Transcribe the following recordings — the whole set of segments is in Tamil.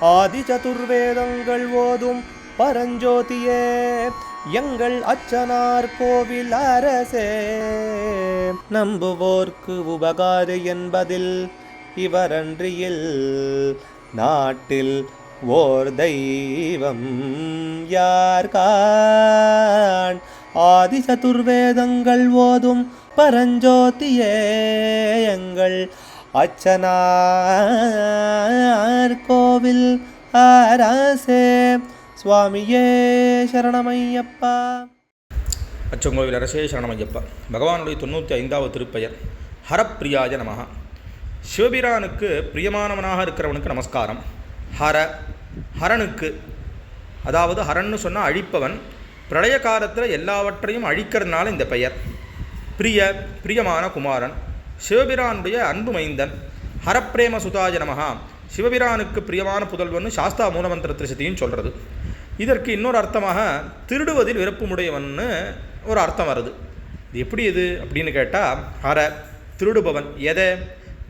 ஆதி சதுர்வேதங்கள் ஓதும் பரஞ்சோதியே எங்கள் அச்சனார் கோவில் அரசே. நம்புவோர்க்கு உபகாரி என்பதில் இவரன்றியில் நாட்டில் ஓர் தெய்வம் யார் கான்? ஆதி சதுர்வேதங்கள் ஓதும் பரஞ்சோதியே எங்கள் அச்சனார் கோவில் அரசே சுவாமியே சரணமையப்பா. அச்சங்கோவில் அரசே சரணமையப்பா. பகவானுடைய தொண்ணூற்றி ஐந்தாவது திருப்பெயர். ஹரப்பிரியாய நமகா சிவபிரானுக்கு பிரியமானவனாக இருக்கிறவனுக்கு நமஸ்காரம். ஹர ஹரனுக்கு அதாவது ஹரன்னு சொன்னால் அழிப்பவன் பிரளய காலத்தில் எல்லாவற்றையும் அழிக்கிறதுனால இந்த பெயர். பிரிய பிரியமான குமாரன். சிவபிரானுடைய அன்பு மைந்தன். ஹரப்பிரேம சுதாஜ நமகா சிவபிரானுக்கு பிரியமான புதல்வன் சாஸ்தா மூலமந்திர திருசதியும் சொல்கிறது இதற்கு இன்னொரு அர்த்தமாக திருடுவதில் விருப்பமுடையவன்னு ஒரு அர்த்தம் வருது. இது எப்படி இது அப்படின்னு கேட்டால் ஹர திருடுபவன் எதை?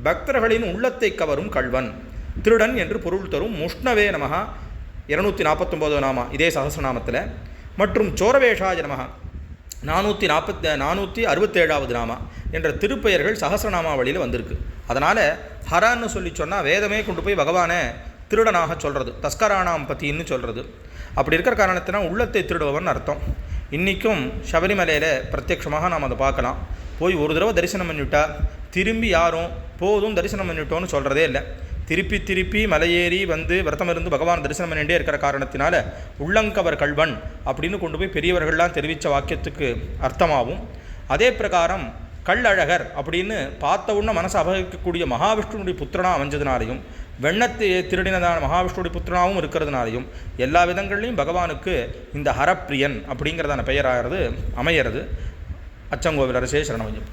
பக்தர்களின் உள்ளத்தை கவரும் கள்வன். திருடன் என்று பொருள் தரும் முஷ்ணவே நமகா இருநூற்றி நாற்பத்தொம்போது நாமா இதே சகசிரநாமத்தில். மற்றும் சோரவேஷாஜ நமகா நானூற்றி நாற்பத்தி நானூற்றி அறுபத்தேழாவது நாமா. என்ற திருப்பெயர்கள் சகசிரநாமாவளியில் வந்திருக்கு. அதனால் ஹரான்னு சொல்லி சொன்னால் வேதமே கொண்டு போய் பகவானை திருடனாக சொல்கிறது தஸ்கரானாம் பத்தின்னு சொல்கிறது அப்படி இருக்கிற காரணத்தினால் உள்ளத்தை திருடுபவன் அர்த்தம். இன்றைக்கும் சபரிமலையில் பிரத்யட்சமாக நாம் அதை பார்க்கலாம். போய் ஒரு தடவை தரிசனம் பண்ணிவிட்டா திரும்பி யாரும் போதும் தரிசனம் பண்ணிவிட்டோன்னு சொல்கிறதே இல்லை. திருப்பி திருப்பி மலையேறி வந்து விரதம் இருந்து பகவான் தரிசனம் பண்ணிட்டே இருக்கிற காரணத்தினால உள்ளங்கவர் கல்வன் அப்படின்னு கொண்டு போய் பெரியவர்கள்லாம் தெரிவித்த வாக்கியத்துக்கு அர்த்தமாகும். அதே பிரகாரம் கள்ளழகர் அப்படின்னு பார்த்த உடனே மனசை அபகரிக்கக்கூடிய மகாவிஷ்ணுனுடைய புத்திரனா அமைஞ்சதுனாலையும் வெண்ணத்தை திருடினதான மகாவிஷ்ணுடைய புத்திரனாகவும் இருக்கிறதுனாலையும் எல்லா விதங்கள்லையும் பகவானுக்கு இந்த ஹரப்பிரியன் அப்படிங்கிறதான பெயராகிறது அமையிறது. அச்சங்கோவில் அரசே சரணமையம்.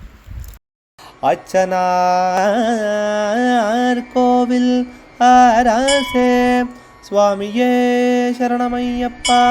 அச்சனார் கோவில் அரசே சுவாமியே சரணமையப்பா